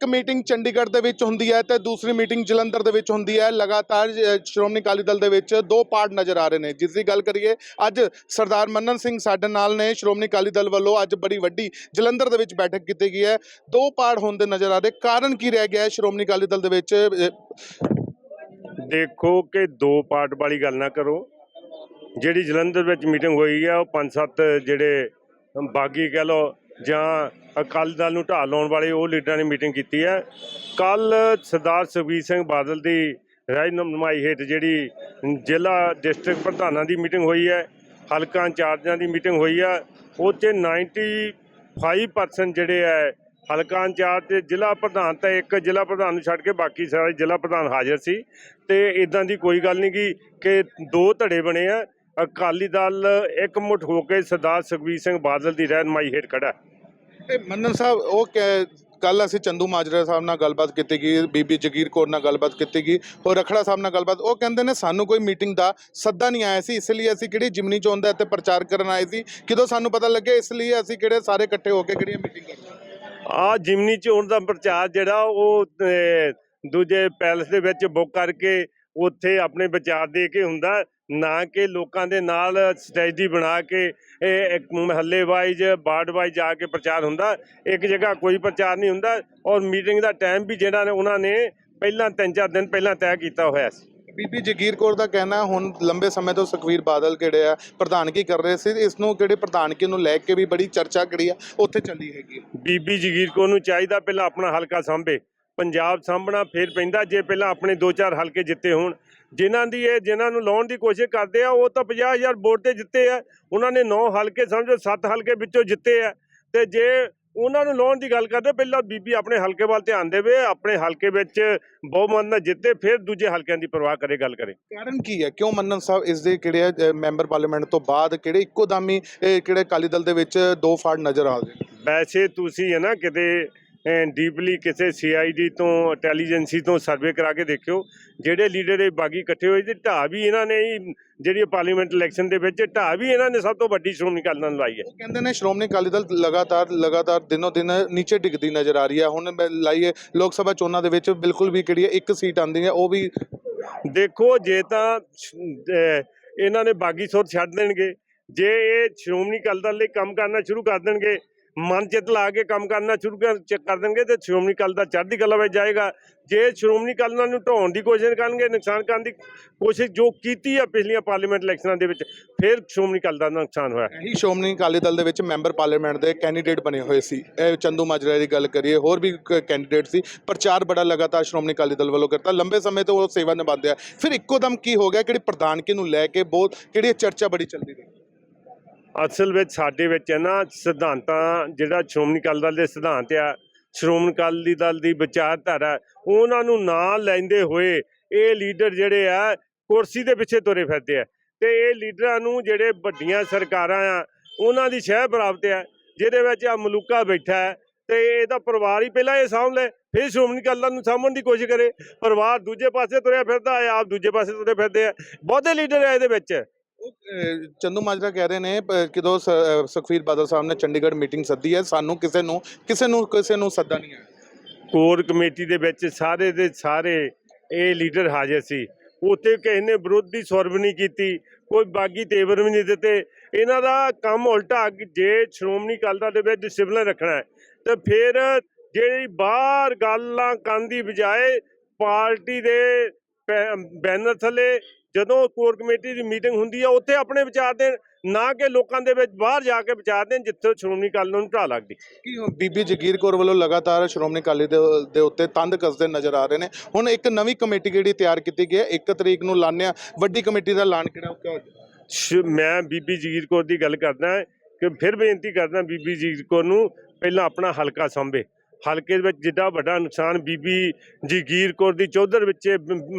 ਇੱਕ ਮੀਟਿੰਗ ਚੰਡੀਗੜ੍ਹ ਦੇ ਵਿੱਚ ਹੁੰਦੀ ਹੈ ਤੇ ਦੂਸਰੀ ਮੀਟਿੰਗ ਜਲੰਧਰ ਦੇ ਵਿੱਚ ਹੁੰਦੀ ਹੈ। ਲਗਾਤਾਰ ਸ਼੍ਰੋਮਣੀ ਅਕਾਲੀ ਦਲ ਦੇ ਵਿੱਚ ਦੋ ਪਾਰਟ ਨਜ਼ਰ ਆ ਰਹੇ ਨੇ। ਜਿਸ ਦੀ ਗੱਲ ਕਰੀਏ, ਅੱਜ ਸਰਦਾਰ ਮੰਨਨ ਸਿੰਘ ਸਾਡੇ ਨਾਲ ਨੇ, ਸ਼੍ਰੋਮਣੀ ਅਕਾਲੀ ਦਲ ਵੱਲੋਂ ਅੱਜ ਬੜੀ ਵੱਡੀ ਜਲੰਧਰ ਦੇ ਵਿੱਚ ਬੈਠਕ ਕੀਤੀ ਗਈ ਹੈ। ਦੋ ਪਾਰਟ ਹੁੰਦੇ ਨਜ਼ਰ ਆ ਰਹੇ। ਕਾਰਨ ਕੀ ਰਹਿ ਗਿਆ ਹੈ ਸ਼੍ਰੋਮਣੀ ਅਕਾਲੀ ਦਲ ਦੇ ਵਿੱਚ? ਦੇਖੋ ਕਿ ਦੋ ਪਾਰਟ ਵਾਲੀ ਗੱਲ ਨਾ ਕਰੋ। ਜਿਹੜੀ ਜਲੰਧਰ ਵਿੱਚ ਮੀਟਿੰਗ ਹੋਈ ਹੈ ਉਹ ਪੰਜ ਸੱਤ ਜਿਹੜੇ ਬਾਗੀ ਕਹਿ ਲਓ ਜਾਂ ਅਕਾਲੀ ਦਲ ਨੂੰ ਢਾਲ ਲਾਉਣ ਵਾਲੇ ਉਹ ਲੀਡਰਾਂ ਨੇ ਮੀਟਿੰਗ ਕੀਤੀ ਹੈ। ਕੱਲ ਸਰਦਾਰ ਸੁਖਬੀਰ ਸਿੰਘ ਬਾਦਲ ਦੀ ਰਹਿਨੁਮਾਈ ਹੇਠ ਜਿਹੜੀ ਜ਼ਿਲ੍ਹਾ ਡਿਸਟ੍ਰਿਕਟ ਪ੍ਰਧਾਨਾਂ ਦੀ ਮੀਟਿੰਗ ਹੋਈ ਹੈ, ਹਲਕਾ ਇੰਚਾਰਜਾਂ ਦੀ ਮੀਟਿੰਗ ਹੋਈ ਹੈ, ਉਹ 'ਚ 95% ਜਿਹੜੇ ਹੈ, ਹਲਕਾ ਇੰਚਾਰਜ ਤੇ ਜ਼ਿਲ੍ਹਾ ਪ੍ਰਧਾਨ ਤਾਂ ਇੱਕ ਜ਼ਿਲ੍ਹਾ ਪ੍ਰਧਾਨ ਨੂੰ ਛੱਡ ਕੇ ਬਾਕੀ ਸਾਰੇ ਜ਼ਿਲ੍ਹਾ ਪ੍ਰਧਾਨ ਹਾਜ਼ਰ ਸੀ ਤੇ ਇਦਾਂ ਦੀ ਕੋਈ ਗੱਲ ਨਹੀਂ ਗੀ ਕਿ ਦੋ ਧੜੇ ਬਣੇ ਆ। ਅਕਾਲੀ ਦਲ ਇਕਮੁੱਠ ਹੋ ਕੇ ਸਰਦਾਰ ਸੁਖਬੀਰ ਸਿੰਘ ਬਾਦਲ ਦੀ ਰਹਿਨਮਾਈ ਹੇਠ ਖੜਾ ਤੇ ਮੰਨਨ ਸਾਹਿਬ, ਉਹ ਕੱਲ ਅਸੀਂ ਚੰਦੂ ਮਾਜਰਾ ਸਾਹਿਬ ਨਾਲ ਗੱਲਬਾਤ ਕੀਤੀ ਗਈ, ਬੀਬੀ ਜਗੀਰ ਕੌਰ ਨਾਲ ਗੱਲਬਾਤ ਕੀਤੀ ਗਈ, ਹੋਰ ਰਖੜਾ ਸਾਹਿਬ ਨਾਲ ਗੱਲਬਾਤ, ਉਹ ਕਹਿੰਦੇ ਨੇ ਸਾਨੂੰ ਕੋਈ ਮੀਟਿੰਗ ਦਾ ਸੱਦਾ ਨਹੀਂ ਆਇਆ ਸੀ, ਇਸ ਲਈ ਅਸੀਂ ਕਿਹੜੀ ਜਿਮਨੀ ਚੋਣ ਦਾ ਇੱਥੇ ਪ੍ਰਚਾਰ ਕਰਨ ਆਏ ਸੀ, ਕਿਦੋਂ ਸਾਨੂੰ ਪਤਾ ਲੱਗਿਆ, ਇਸ ਲਈ ਅਸੀਂ ਕਿਹੜੇ ਸਾਰੇ ਇਕੱਠੇ ਹੋ ਕੇ ਕਿਹੜੀਆਂ ਮੀਟਿੰਗ ਕਰਨੀ ਆ ਜਿਮਨੀ ਚੋਣ ਦਾ ਪ੍ਰਚਾਰ ਜਿਹੜਾ, ਉਹ ਦੂਜੇ ਪੈਲਸ ਦੇ ਵਿੱਚ ਬੁੱਕ ਕਰਕੇ ਉੱਥੇ ਆਪਣੇ ਵਿਚਾਰ ਦੇ ਕੇ ਹੁੰਦਾ ਨਾ ਕਿ ਲੋਕਾਂ ਦੇ ਨਾਲ ਸਟ੍ਰੈਟਜੀ ਬਣਾ ਕੇ ਇਹ ਇੱਕ ਮਹੱਲੇ ਵਾਈਜ਼ ਵਾਰਡ ਵਾਈਜ਼ ਜਾ ਕੇ ਪ੍ਰਚਾਰ ਹੁੰਦਾ। ਇੱਕ ਜਗ੍ਹਾ ਕੋਈ ਪ੍ਰਚਾਰ ਨਹੀਂ ਹੁੰਦਾ ਔਰ ਮੀਟਿੰਗ ਦਾ ਟਾਈਮ ਵੀ ਜਿਹੜਾ ਨੇ ਉਹਨਾਂ ਨੇ ਪਹਿਲਾਂ ਤਿੰਨ ਚਾਰ ਦਿਨ ਪਹਿਲਾਂ ਤੈਅ ਕੀਤਾ ਹੋਇਆ ਸੀ। ਬੀਬੀ ਜਗੀਰ ਕੌਰ ਦਾ ਕਹਿਣਾ ਹੁਣ ਲੰਬੇ ਸਮੇਂ ਤੋਂ ਸੁਖਵੀਰ ਬਾਦਲ ਕਿਹੜੇ ਆ ਪ੍ਰਧਾਨਗੀ ਕਰ ਰਹੇ ਸੀ? ਇਸ ਨੂੰ ਕਿਹੜੇ ਪ੍ਰਧਾਨਗੀ ਨੂੰ ਲੈ ਕੇ ਵੀ ਬੜੀ ਚਰਚਾ ਕਿਹੜੀ ਆ ਉੱਥੇ ਚੱਲੀ ਹੈਗੀ ਬੀਬੀ ਜਗੀਰ ਕੌਰ ਨੂੰ ਚਾਹੀਦਾ ਪਹਿਲਾਂ ਆਪਣਾ ਹਲਕਾ ਸਾਂਭੇ। ਪੰਜਾਬ ਸਾਂਭਣਾ ਫੇਰ ਪੈਂਦਾ ਜੇ ਪਹਿਲਾਂ ਆਪਣੇ 2-4 ਹਲਕੇ ਜਿੱਤੇ ਹੋਣ ਜਿਨ੍ਹਾਂ ਦੀ ਇਹ ਜਿਨ੍ਹਾਂ ਨੂੰ ਲਾਉਣ ਦੀ ਕੋਸ਼ਿਸ਼ ਕਰਦੇ ਆ ਉਹ ਤਾਂ 50000 ਵੋਟ ਤੇ ਜਿੱਤੇ ਆ। ਉਹਨਾਂ ਨੇ 9 ਹਲਕੇ ਸਮਝੋ 7 ਹਲਕੇ ਵਿੱਚੋਂ ਜਿੱਤੇ ਆ। ਤੇ ਜੇ ਉਹਨਾਂ ਨੂੰ ਲਾਉਣ ਦੀ ਗੱਲ ਕਰਦੇ ਪਹਿਲਾਂ ਬੀਬੀ ਆਪਣੇ ਹਲਕੇ ਵੱਲ ਧਿਆਨ ਦੇਵੇ ਆਪਣੇ ਹਲਕੇ ਵਿੱਚ ਬਹੁਮਤ ਨਾਲ ਜਿੱਤੇ ਫਿਰ ਦੂਜੇ ਹਲਕਿਆਂ ਦੀ ਪਰਵਾਹ ਕਰੇ ਗੱਲ ਕਰੇ। ਕਾਰਨ ਕੀ ਹੈ? ਕਿਉਂ ਮੰਨਨ ਸਾਹਿਬ ਇਸ ਦੇ ਕਿਹੜੇ ਮੈਂਬਰ ਪਾਰਲੀਮੈਂਟ ਤੋਂ ਬਾਅਦ ਕਿਹੜੇ ਇੱਕੋ ਦਾਮੀ ਕਿਹੜੇ ਅਕਾਲੀ ਦਲ ਦੇ ਵਿੱਚ ਦੋ ਫਾੜ ਨਜ਼ਰ ਆ ਗਏ ਵੈਸੇ ਤੁਸੀਂ ਹੈ ਨਾ ਕਿਤੇ ਡੀਪਲੀ ਕਿਸੇ ਸੀਆਈਡੀ ਤੋਂ ਇੰਟੈਲੀਜੈਂਸੀ ਤੋਂ ਸਰਵੇ ਕਰਾ ਕੇ ਦੇਖਿਓ। ਜਿਹੜੇ ਲੀਡਰ ਇਹ ਬਾਗੀ ਇਕੱਠੇ ਹੋਏ ਤੇ ਢਾਹ ਵੀ ਇਹਨਾਂ ਨੇ ਹੀ ਜਿਹੜੀ ਪਾਰਲੀਮੈਂਟ ਇਲੈਕਸ਼ਨ ਦੇ ਵਿੱਚ ਢਾਹ ਵੀ ਇਹਨਾਂ ਨੇ ਸਭ ਤੋਂ ਵੱਡੀ ਸ਼੍ਰੋਮਣੀ ਅਕਾਲੀ ਦਲ ਲਾਈ ਹੈ। ਕਹਿੰਦੇ ਨੇ ਸ਼੍ਰੋਮਣੀ ਅਕਾਲੀ ਦਲ ਲਗਾਤਾਰ ਲਗਾਤਾਰ ਦਿਨੋ ਦਿਨ ਨੀਚੇ ਡਿੱਗਦੀ ਨਜ਼ਰ ਆ ਰਹੀ ਹੈ। ਹੁਣ ਲਾਈਏ ਲੋਕ ਸਭਾ ਚੋਣਾਂ ਦੇ ਵਿੱਚ ਬਿਲਕੁਲ ਵੀ ਕਿਹੜੀ ਇੱਕ ਸੀਟ ਆਂਦੀ ਹੈ ਉਹ ਵੀ ਦੇਖੋ ਜੇ ਤਾਂ ਇਹਨਾਂ ਨੇ ਬਾਗੀ ਸੁਰ ਛੱਡ ਦੇਣਗੇ। ਜੇ ਇਹ ਸ਼੍ਰੋਮਣੀ ਅਕਾਲੀ ਦਲ ਲਈ ਕੰਮ ਕਰਨਾ ਸ਼ੁਰੂ ਕਰ ਦੇਣਗੇ ਮਨ ਚਿੱਤ ਲਾ ਕੇ ਕੰਮ ਕਰਨਾ ਸ਼ੁਰੂ ਕਰ ਚ- ਕਰ ਦੇਣਗੇ ਤੇ ਸ਼੍ਰੋਮਣੀ ਅਕਾਲੀ ਦਲ ਚੜ੍ਹਦੀ ਕਲਾ ਵਿੱਚ ਜਾਏਗਾ। ਜੇ ਸ਼੍ਰੋਮਣੀ ਅਕਾਲੀ ਦਲ ਨੂੰ ਢਾਉਣ ਦੀ ਕੋਸ਼ਿਸ਼ ਕਰਨਗੇ, ਨੁਕਸਾਨ ਕਰਨ ਦੀ ਕੋਸ਼ਿਸ਼ ਜੋ ਕੀਤੀ ਆ ਪਿਛਲੀਆਂ ਪਾਰਲੀਮੈਂਟ ਇਲੈਕਸ਼ਨਾਂ ਦੇ ਵਿੱਚ, ਫਿਰ ਸ਼੍ਰੋਮਣੀ ਅਕਾਲੀ ਦਲ ਦਾ ਨੁਕਸਾਨ ਹੋਇਆ। ਇਹੀ ਸ਼੍ਰੋਮਣੀ ਅਕਾਲੀ ਦਲ ਦੇ ਵਿੱਚ ਮੈਂਬਰ ਪਾਰਲੀਮੈਂਟ ਦੇ ਕੈਂਡੀਡੇਟ ਬਣੇ ਹੋਏ ਸੀ। ਇਹ ਚੰਦੂ ਮਾਜਰਾ ਦੀ ਗੱਲ ਕਰੀਏ, ਹੋਰ ਵੀ ਕੈਂਡੀਡੇਟ ਸੀ। ਪ੍ਰਚਾਰ ਬੜਾ ਲਗਾਤਾਰ ਸ਼੍ਰੋਮਣੀ ਅਕਾਲੀ ਦਲ ਵੱਲੋਂ ਕਰਤਾ। ਲੰਬੇ ਸਮੇਂ ਤੋਂ ਉਹ ਸੇਵਾ ਨਿਭਾਉਂਦੇ ਆ। ਫਿਰ ਇੱਕੋ ਦਮ ਕੀ ਹੋ ਗਿਆ? ਕਿਹੜੀ ਪ੍ਰਧਾਨਗੀ ਨੂੰ ਲੈ ਕੇ ਬਹੁਤ, ਕਿਹੜੀ ਚਰਚਾ ਬੜੀ ਚੱਲਦੀ ਰਹੀ। ਅਸਲ ਵਿੱਚ ਸਾਡੇ ਵਿੱਚ ਹੈ ਨਾ ਸਿਧਾਂਤਾਂ, ਜਿਹੜਾ ਸ਼੍ਰੋਮਣੀ ਅਕਾਲੀ ਦਲ ਦੇ ਸਿਧਾਂਤ ਆ, ਸ਼੍ਰੋਮਣੀ ਅਕਾਲੀ ਦਲ ਦੀ ਵਿਚਾਰਧਾਰਾ, ਉਹਨਾਂ ਨੂੰ ਨਾਲ ਲੈਂਦੇ ਹੋਏ ਇਹ ਲੀਡਰ ਜਿਹੜੇ ਆ, ਕੁਰਸੀ ਦੇ ਪਿੱਛੇ ਤੁਰੇ ਫਿਰਦੇ ਆ। ਤੇ ਇਹ ਲੀਡਰਾਂ ਨੂੰ ਜਿਹੜੇ ਵੱਡੀਆਂ ਸਰਕਾਰਾਂ ਆ, ਉਹਨਾਂ ਦੀ ਸ਼ਹਿ ਪ੍ਰਾਪਤ ਆ, ਜਿਹਦੇ ਵਿੱਚ ਆ ਮਲੂਕਾ ਬੈਠਾ ਹੈ, ਤੇ ਇਹਦਾ ਪਰਿਵਾਰ ਹੀ ਪਹਿਲਾਂ ਇਹ ਸਾਂਭ ਲੈ, ਫਿਰ ਸ਼੍ਰੋਮਣੀ ਅਕਾਲੀ ਦਲ ਨੂੰ ਸਾਂਭਣ ਦੀ ਕੋਸ਼ਿਸ਼ ਕਰੇ। ਪਰਿਵਾਰ ਦੂਜੇ ਪਾਸੇ ਤੁਰਿਆ ਫਿਰਦਾ ਹੈ ਆਪ ਦੂਜੇ ਪਾਸੇ ਤੁਰੇ ਫਿਰਦੇ ਆ। ਬਹੁਤੇ ਲੀਡਰ ਆ ਇਹਦੇ ਵਿੱਚ। ਚੰਦੂ ਮਾਜਰਾ ਕਹਿ ਰਹੇ ਨੇ ਪ- ਕਿਦੋਂ ਸ- ਸੁਖਬੀਰ ਬਾਦਲ ਸਾਹਿਬ ਨੇ ਚੰਡੀਗੜ੍ਹ ਮੀਟਿੰਗ ਸੱਦੀ ਹੈ, ਸਾਨੂੰ ਕਿਸੇ ਨੂੰ ਕਿਸੇ ਨੂੰ ਕਿਸੇ ਨੂੰ ਸੱਦਾ ਨਹੀਂ ਆਇਆ। ਕੋਰ ਕਮੇਟੀ ਦੇ ਵਿੱਚ ਸਾਰੇ ਦੇ ਸਾਰੇ ਇਹ ਲੀਡਰ ਹਾਜ਼ਰ ਸੀ। ਉੱਥੇ ਕਿਸੇ ਨੇ ਵਿਰੋਧੀ ਸੁਰ ਵੀ ਨਹੀਂ ਕੀਤੀ, ਕੋਈ ਬਾਗੀ ਤੇਵਰ ਵੀ ਨਹੀਂ ਦਿੱਤੇ। ਇਹਨਾਂ ਦਾ ਕੰਮ ਉਲਟਾ ਕਿ ਜੇ ਸ਼੍ਰੋਮਣੀ ਅਕਾਲੀ ਦਲ ਦੇ ਵਿੱਚ ਡਿਸਪਲਿਨ ਰੱਖਣਾ ਹੈ, ਤੇ ਫਿਰ ਜਿਹੜੀ ਬਾਹਰ ਗੱਲਾਂ ਕਰਨ ਦੀ ਬਜਾਏ ਪਾਰਟੀ ਦੇ ਪੈ- ਬੈਨਰ ਥੱਲੇ ਜਦੋਂ ਕੋਰ ਕਮੇਟੀ ਦੀ ਮੀਟਿੰਗ ਹੁੰਦੀ ਹੈ ਉੱਥੇ ਆਪਣੇ ਵਿਚਾਰ ਦੇਣ ਨਾ ਕਿ ਲੋਕਾਂ ਦੇ ਵਿੱਚ ਬਾਹਰ ਜਾ ਕੇ ਵਿਚਾਰ ਦੇਣ ਜਿੱਥੇ ਸ਼੍ਰੋਮਣੀ ਅਕਾਲੀ ਨੂੰ ਢਾਹ ਲੱਗਦੀ। ਕਿ ਬੀਬੀ ਜਗੀਰ ਕੌਰ ਵੱਲੋਂ ਲਗਾਤਾਰ ਸ਼੍ਰੋਮਣੀ ਅਕਾਲੀ ਦੇ ਉੱਤੇ ਤੰਦ ਕੱਸਦੇ ਨਜ਼ਰ ਆ ਰਹੇ ਨੇ। ਹੁਣ ਇੱਕ ਨਵੀਂ ਕਮੇਟੀ ਜਿਹੜੀ ਤਿਆਰ ਕੀਤੀ ਗਈ ਹੈ 1 ਤਰੀਕ ਨੂੰ ਲਾਣਿਆ ਵੱਡੀ ਕਮੇਟੀ ਦਾ ਐਲਾਨ ਕਿਹੜਾ ਸ਼- ਮੈਂ ਬੀਬੀ ਜਗੀਰ ਕੌਰ ਦੀ ਗੱਲ ਕਰਦਾ ਕਿ ਫਿਰ ਬੇਨਤੀ ਕਰਦਾ ਬੀਬੀ ਜਗੀਰ ਕੌਰ ਨੂੰ ਪਹਿਲਾਂ ਆਪਣਾ ਹਲਕਾ ਸੰਭੇ। ਹਲਕੇ ਦੇ ਵਿੱਚ ਜਿੱਡਾ ਵੱਡਾ ਨੁਕਸਾਨ ਬੀਬੀ ਜਗੀਰ ਕੌਰ ਦੀ ਚੌਧਰ ਵਿੱਚ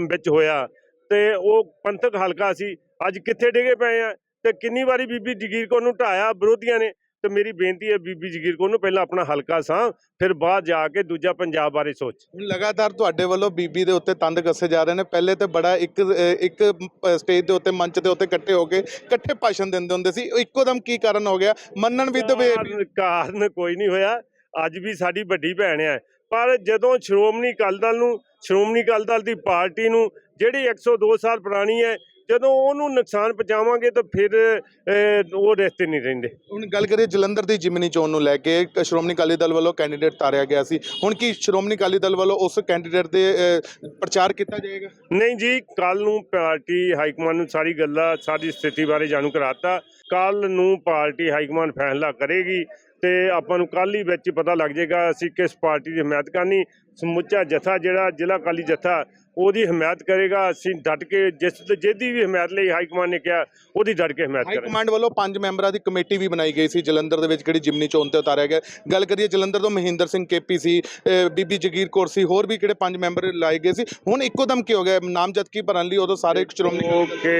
ਵਿੱਚ ਹੋਇਆ। ਤੇ ਉਹ ਪੰਥਕ ਹਲਕਾ ਸੀ। ਅੱਜ ਕਿੱਥੇ ਡਿਗੇ ਪਏ ਆ ਤੇ ਕਿੰਨੀ ਵਾਰੀ ਬੀਬੀ ਜਗੀਰ ਕੌਰ ਨੂੰ ਢਾਇਆ ਵਿਰੋਧੀਆਂ ਨੇ ਤੇ ਮੇਰੀ ਬੇਨਤੀ ਹੈ ਬੀਬੀ ਜਗੀਰ ਕੌਰ ਨੂੰ ਪਹਿਲਾਂ ਆਪਣਾ ਹਲਕਾ ਸਾਂ ਫਿਰ ਬਾਅਦ ਜਾ ਕੇ ਦੂਜਾ ਪੰਜਾਬ ਬਾਰੇ ਸੋਚ। ਹੁਣ ਲਗਾਤਾਰ ਤੁਹਾਡੇ ਵੱਲੋਂ ਬੀਬੀ ਦੇ ਉੱਤੇ ਤੰਦ ਕੱਸੇ ਜਾ ਰਹੇ ਨੇ। ਪਹਿਲੇ ਤੇ ਬੜਾ ਇੱਕ ਇੱਕ ਸਟੇਜ ਦੇ ਉੱਤੇ ਮੰਚ ਦੇ ਉੱਤੇ ਇਕੱਠੇ ਹੋ ਕੇ ਇਕੱਠੇ ਭਾਸ਼ਣ ਦਿੰਦੇ ਹੁੰਦੇ ਸੀ। ਇੱਕੋ ਦਮ ਕੀ ਕਾਰਨ ਹੋ ਗਿਆ? ਮੰਨਣ ਵੇ ਕਾਰਨ- ਕਾਰਨ ਕੋਈ ਨਹੀਂ ਹੋਇਆ। ਅੱਜ ਵੀ ਸਾਡੀ ਵੱਡੀ ਭੈਣ ਹੈ ਪਰ ਜਦੋਂ ਸ਼੍ਰੋਮਣੀ ਅਕਾਲੀ ਦਲ ਨੂੰ ਸ਼੍ਰੋਮਣੀ ਅਕਾਲੀ ਦਲ ਦੀ ਪਾਰਟੀ ਨੂੰ ਜਿਹੜੀ 102 ਸਾਲ ਪੁਰਾਣੀ ਹੈ ਜਦੋਂ ਉਹਨੂੰ ਨੁਕਸਾਨ ਪਹੁੰਚਾਵਾਂਗੇ ਤਾਂ ਫਿਰ ਉਹ ਰਸਤੇ ਨਹੀਂ ਰਹਿੰਦੇ। ਹੁਣ ਗੱਲ ਕਰੀਏ ਜਲੰਧਰ ਦੀ ਜਿਮਨੀ ਚੋਣ ਨੂੰ ਲੈ ਕੇ ਸ਼੍ਰੋਮਣੀ ਅਕਾਲੀ ਦਲ ਵੱਲੋਂ ਕੈਂਡੀਡੇਟ ਤਾਰਿਆ ਗਿਆ ਸੀ। ਹੁਣ ਕੀ ਸ਼੍ਰੋਮਣੀ ਅਕਾਲੀ ਦਲ ਵੱਲੋਂ ਉਸ ਕੈਂਡੀਡੇਟ ਦੇ ਪ੍ਰਚਾਰ ਕੀਤਾ ਜਾਏਗਾ? ਨਹੀਂ ਜੀ ਕੱਲ ਨੂੰ ਪਾਰਟੀ ਹਾਈਕਮਾਂਡ ਨੂੰ ਸਾਰੀ ਗੱਲਾਂ ਸਾਰੀ ਸਥਿਤੀ ਬਾਰੇ ਜਾਣੂ ਕਰਾਤਾ। ਕੱਲ ਨੂੰ ਪਾਰਟੀ ਹਾਈਕਮਾਂਡ ਫੈਸਲਾ ਕਰੇਗੀ ਤੇ ਆਪਾਂ ਨੂੰ ਕੱਲ ਹੀ ਵਿੱਚ ਪਤਾ ਲੱਗ ਜਾਏਗਾ ਅਸੀਂ ਕਿਸ ਪਾਰਟੀ ਦੀ ਹਮਾਇਤ ਕਰਨੀ। ਸਮੁੱਚਾ ਜਥਾ ਜਿਹੜਾ ਜ਼ਿਲ੍ਹਾ ਅਕਾਲੀ ਜਥਾ ਉਹਦੀ ਹਮਾਇਤ ਕਰੇਗਾ ਅਸੀਂ ਡਟ ਕੇ ਜਿਸ ਜਿਹਦੀ ਵੀ ਹਮਾਇਤ ਲਈ ਹਾਈਕਮਾਂਡ ਨੇ ਕਿਹਾ ਉਹਦੀ ਡਟ ਕੇ ਹਮਾਇਤ ਹਾਈ ਕਰਾਂਗੇ। ਕਮਾਂਡ ਵੱਲੋਂ ਪੰਜ ਮੈਂਬਰਾਂ ਦੀ ਕਮੇਟੀ ਵੀ ਬਣਾਈ ਗਈ ਸੀ ਜਲੰਧਰ ਦੇ ਵਿੱਚ ਕਿਹੜੀ ਜਿਮਨੀ ਚੋਣ ਤੇ ਉਤਾਰਿਆ ਗਿਆ। ਗੱਲ ਕਰੀਏ ਜਲੰਧਰ ਤੋਂ ਮਹਿੰਦਰ ਸਿੰਘ ਕੇਪੀ ਸੀ ਬੀਬੀ ਜਗੀਰ ਕੌਰ ਸੀ ਹੋਰ ਵੀ ਕਿਹੜੇ ਪੰਜ ਮੈਂਬਰ ਲਾਏ ਗਏ ਸੀ? ਹੁਣ ਇੱਕੋ ਦਮ ਕੀ ਹੋ ਗਿਆ? ਨਾਮਜ਼ਦਗੀ ਭਰਨ ਲਈ ਉਦੋਂ ਸਾਰੇ ਸ਼੍ਰੋਮਣੀ ਕਿ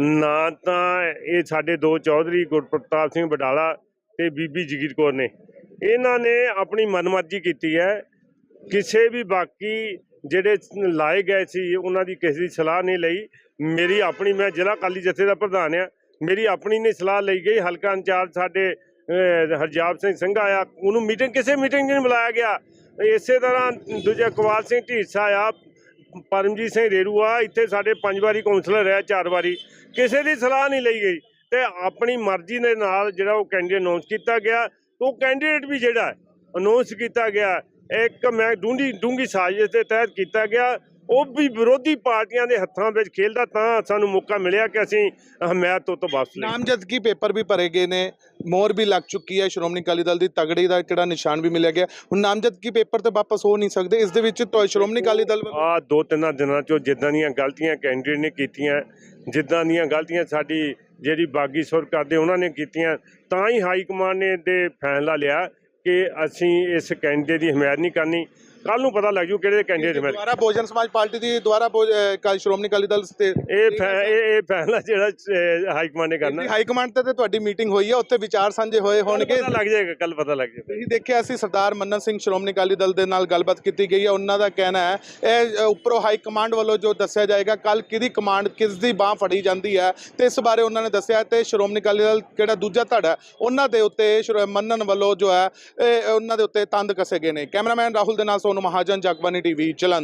ਨਾ ਤਾਂ ਇਹ ਸਾਡੇ ਦੋ ਚੌਧਰੀ ਗੁਰਪ੍ਰਤਾਪ ਸਿੰਘ ਬਡਾਲਾ ਤੇ ਬੀਬੀ ਜਗੀਰ ਕੌਰ ਨੇ। ਇਹਨਾਂ ਨੇ ਆਪਣੀ ਮਨਮਰਜ਼ੀ ਕੀਤੀ ਹੈ ਕਿਸੇ ਵੀ ਬਾਕੀ ਜਿਹੜੇ ਲਾਏ ਗਏ ਸੀ ਉਹਨਾਂ ਦੀ ਕਿਸੇ ਦੀ ਸਲਾਹ ਨਹੀਂ ਲਈ। ਮੇਰੀ ਆਪਣੀ ਮੈਂ ਜ਼ਿਲ੍ਹਾ ਅਕਾਲੀ ਜਥੇ ਦਾ ਪ੍ਰਧਾਨ ਆ ਮੇਰੀ ਆਪਣੀ ਨਹੀਂ ਸਲਾਹ ਲਈ ਗਈ। ਹਲਕਾ ਇੰਚਾਰਜ ਸਾਡੇ ਅਹ, ਹਰਜਾਬ ਸਿੰਘ ਸਿੰਘਾ ਆ ਉਹਨੂੰ ਮੀਟਿੰਗ ਕਿਸੇ ਮੀਟਿੰਗ 'ਚ ਨਹੀਂ ਬੁਲਾਇਆ ਗਿਆ। ਇਸੇ ਤਰ੍ਹਾਂ ਦੂਜਾ ਕੁਵਾਲ ਸਿੰਘ ਢੀਸਾ ਆ ਪਰਮਜੀਤ ਸਿੰਘ ਰੇਰੂਆ ਇੱਥੇ ਸਾਡੇ ਪੰਜ ਵਾਰੀ ਕੌਂਸਲਰ ਰਿਹਾ ਚਾਰ ਵਾਰੀ। ਕਿਸੇ ਦੀ ਸਲਾਹ ਨਹੀਂ ਲਈ ਗਈ। ਤੇ ਆਪਣੀ ਮਰਜ਼ੀ ਦੇ ਨਾਲ ਜਿਹੜਾ ਉਹ ਕੈਂਡੀਡੇਟ ਅਨਾਉਂਸ ਕੀਤਾ ਗਿਆ। ਉਹ ਕੈਂਡੀਡੇਟ ਵੀ ਜਿਹੜਾ ਅਨਾਉਂਸ ਕੀਤਾ ਗਿਆ। ਇੱਕ ਮੈਂ ਡੂੰਗੀ ਡੂੰਗੀ ਸਾਜ਼ਿਸ਼ ਦੇ ਤਹਿਤ ਕੀਤਾ ਗਿਆ। ਉਹ ਵੀ ਵਿਰੋਧੀ ਪਾਰਟੀਆਂ ਦੇ ਹੱਥਾਂ ਵਿੱਚ ਖੇਲਦਾ ਤਾਂ ਸਾਨੂੰ ਮੌਕਾ ਮਿਲਿਆ ਕਿ ਅਸੀਂ ਹਮਾਇਤ ਤੋਂ ਤੋਂ ਵਾਪਸ ਲਈ ਨਾਮਜ਼ਦਗੀ ਪੇਪਰ ਵੀ ਭਰੇ ਗਏ ਨੇ ਮੋਹਰ ਵੀ ਲੱਗ ਚੁੱਕੀ ਹੈ। ਸ਼੍ਰੋਮਣੀ ਅਕਾਲੀ ਦਲ ਦੀ ਤਗੜੀ ਦਾ ਕਿਹੜਾ ਨਿਸ਼ਾਨ ਵੀ ਮਿਲਿਆ ਗਿਆ। ਹੁਣ ਨਾਮਜ਼ਦਗੀ ਪੇਪਰ ਤੇ ਵਾਪਸ ਹੋ ਨਹੀਂ ਸਕਦੇ ਇਸ ਦੇ ਵਿੱਚ ਤੋਂ ਸ਼੍ਰੋਮਣੀ ਅਕਾਲੀ ਦਲ ਆ ਦੋ ਤਿੰਨ ਦਿਨਾਂ ਚੋਂ ਜਿੱਦਾਂ ਦੀਆਂ ਗਲਤੀਆਂ ਕੈਂਡੀਡੇਟ ਨੇ ਕੀਤੀਆਂ ਜਿੱਦਾਂ ਦੀਆਂ ਗਲਤੀਆਂ ਸਾਡੀ ਜਿਹੜੀ ਬਾਗੀ ਸੁਰ ਕਰਦੇ ਉਹਨਾਂ ਨੇ ਕੀਤੀਆਂ ਤਾਂ ਹੀ ਹਾਈ ਕਮਾਂਡ ਨੇ ਦੇ ਫੈਸਲਾ ਲਿਆ। ਕਿ ਅਸੀਂ ਇਸ ਕੈਂਡੀਡੇਟ ਦੀ ਹਮਾਇਤ ਨਹੀਂ ਕਰਨੀ। ਕੱਲ ਨੂੰ ਪਤਾ ਲੱਗ ਜੂ ਕਿਹੜੇ ਕੈਂਡੀਡੇਟ ਹਮਾਇਤ ਦੁਆਰਾ ਬਹੁਜਨ ਸਮਾਜ ਪਾਰਟੀ ਦੀ ਦੁਆਰਾ ਅਕਾਲੀ ਸ਼੍ਰੋਮਣੀ ਅਕਾਲੀ ਦਲ ਤੇ ਇਹ ਫੈ- ਇਹ ਇਹ ਫੈਸਲਾ ਜਿਹੜਾ ਹਾਈ ਕਮਾਂਡ ਨੇ ਕਰਨਾ। ਹਾਈ ਕਮਾਂਡ ਤੇ ਤੇ ਤੁਹਾਡੀ ਮੀਟਿੰਗ ਹੋਈ ਹੈ ਉੱਥੇ ਵਿਚਾਰ ਸਾਂਝੇ ਹੋਏ ਹੋਣਗੇ। ਪਤਾ ਲੱਗ ਜਾਏਗਾ ਕੱਲ ਪਤਾ ਲੱਗ ਜਾਏਗਾ। ਤੁਸੀਂ ਦੇਖਿਆ ਸੀ ਸਰਦਾਰ ਮੰਨਨ ਸਿੰਘ ਸ਼੍ਰੋਮਣੀ ਅਕਾਲੀ ਦਲ ਦੇ ਨਾਲ ਗੱਲਬਾਤ ਕੀਤੀ ਗਈ ਹੈ ਉਹਨਾਂ ਦਾ ਕਹਿਣਾ ਹੈ ਇਹ ਅ, ਉੱਪਰੋਂ ਹਾਈ ਕਮਾਂਡ ਵੱਲੋਂ ਜੋ ਦੱਸਿਆ ਜਾਏਗਾ ਕੱਲ ਕਿਹਦੀ ਕਮਾਂਡ ਕਿਸ ਦੀ ਬਾਹ ਫੜੀ ਜਾਂਦੀ ਹੈ ਤੇ ਇਸ ਬਾਰੇ ਉਹਨਾਂ ਨੇ ਦੱਸਿਆ ਤੇ ਸ਼੍ਰੋਮਣੀ ਅਕਾਲੀ ਦਲ ਕਿਹੜਾ ਦੂਜਾ ਧੜਾ ਹੈ ਉਹਨਾਂ ਦੇ ਉੱਤੇ ਸ਼੍ਰੋ- ਮੰਨਨ ਵੱਲੋਂ ਜੋ ਹੈ ਇਹ ਉਹਨਾਂ ਦੇ ਉੱਤੇ ਤੰਦ ਕਸੇ ਗਏ ਨੇ। ਕੈਮਰਾਮੈਨ ਰਾਹੁਲ ਦੇ ਨਾਲ ਸੋਨੂ ਮਹਾਜਨ ਜਗਬਾਨੀ ਟੀਵੀ ਜਲੰਧਰ।